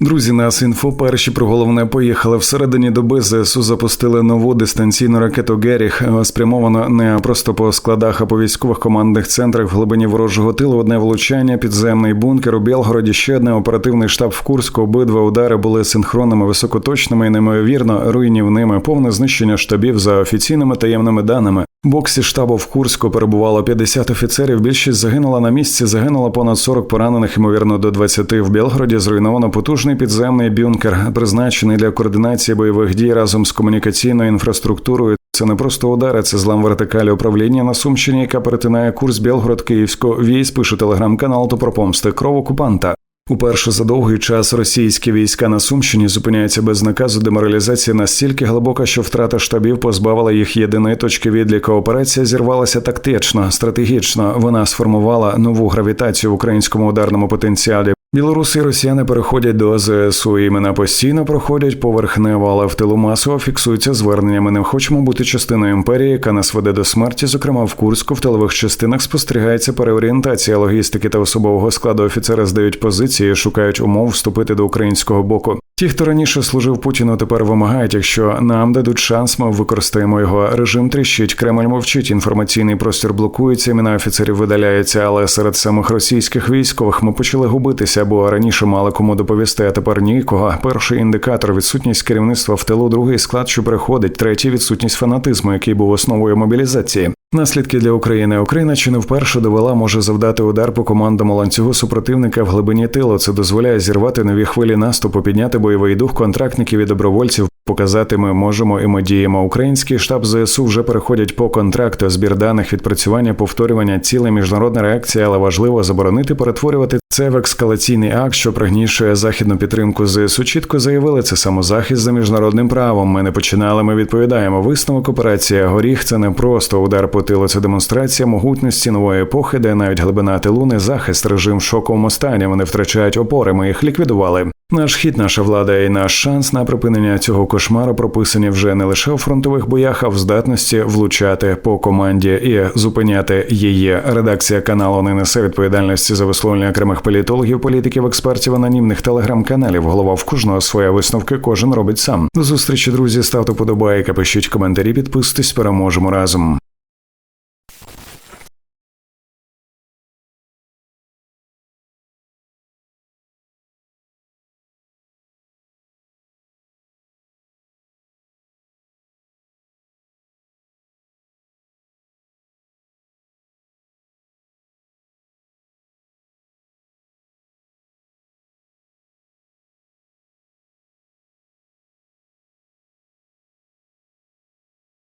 Друзі, нас інфо перші про головне поїхали всередині доби. ЗСУ запустили нову дистанційну ракету Геріх, спрямовано не просто по складах, а по військових командних центрах в глибині ворожого тилу. Одне влучання, підземний бункер у Білгороді. Ще одне оперативний штаб в Курську. Обидва удари були синхронними, високоточними і неймовірно руйнівними. Повне знищення штабів за офіційними таємними даними. Боксі штабу в Курську перебувало 50 офіцерів. Більшість загинула на місці. Загинуло понад 40 поранених, ймовірно, до 20. В Білгороді зруйновано потужний підземний бюнкер, призначений для координації бойових дій разом з комунікаційною інфраструктурою. Це не просто удари, це злам вертикалі управління на Сумщині, яка перетинає курс Білгород Київського військ. Пише телеграм-канал то про помсти кров окупанта. Уперше за довгий час російські війська на Сумщині зупиняються без наказу. Деморалізація настільки глибока, що втрата штабів позбавила їх єдиної точки відліку. Операція зірвалася тактично, стратегічно. Вона сформувала нову гравітацію в українському ударному потенціалі. Білоруси і росіяни переходять до АЗСу. Імена постійно проходять поверхнево, але в тилу масово фіксуються звернення. Ми не хочемо бути частиною імперії, яка нас веде до смерті. Зокрема, в Курську в тилових частинах спостерігається переорієнтація логістики та особового складу. Офіцери здають позиції, шукають умов вступити до українського боку. Ті, хто раніше служив Путіну, тепер вимагають, якщо нам дадуть шанс, ми використаємо його. Режим тріщить, Кремль мовчить. Інформаційний простір блокується. Імена офіцерів видаляються, але серед самих російських військових ми почали губитися, бо раніше мали кому доповісти, а тепер нікого. Перший індикатор відсутність керівництва в тилу, другий склад, що переходить, третій відсутність фанатизму, який був основою мобілізації. Наслідки для України Україна чи не вперше довела може завдати удар по командам ланцюгу супротивника в глибині тилу. Це дозволяє зірвати нові хвилі наступу, підняти бойовий дух контрактників і добровольців. Показати ми можемо і ми діємо. Український штаб ЗСУ вже переходять по контракту, збір даних, відпрацювання, повторювання, ціле міжнародна реакція, але важливо заборонити перетворювати це в ескалаційний акт, що пригнішує західну підтримку ЗСУ. Чітко заявили це самозахист за міжнародним правом. Ми не починали. Ми відповідаємо. Висновок операція горіх це не просто удар по тилу, це демонстрація могутності нової епохи, де навіть глибина тилу не захист, режим шоковому стані. Вони втрачають опори. Ми їх ліквідували. Наш хід, наша влада і наш шанс на припинення цього кошмару прописані вже не лише у фронтових боях, а в здатності влучати по команді і зупиняти її. Редакція каналу не несе відповідальності за висловлення окремих політологів, політиків, експертів, анонімних телеграм-каналів. Голова в кожного своя висновки, кожен робить сам. До зустрічі, друзі. Ставте подобайки, пишіть коментарі, підписуйтесь, переможемо разом.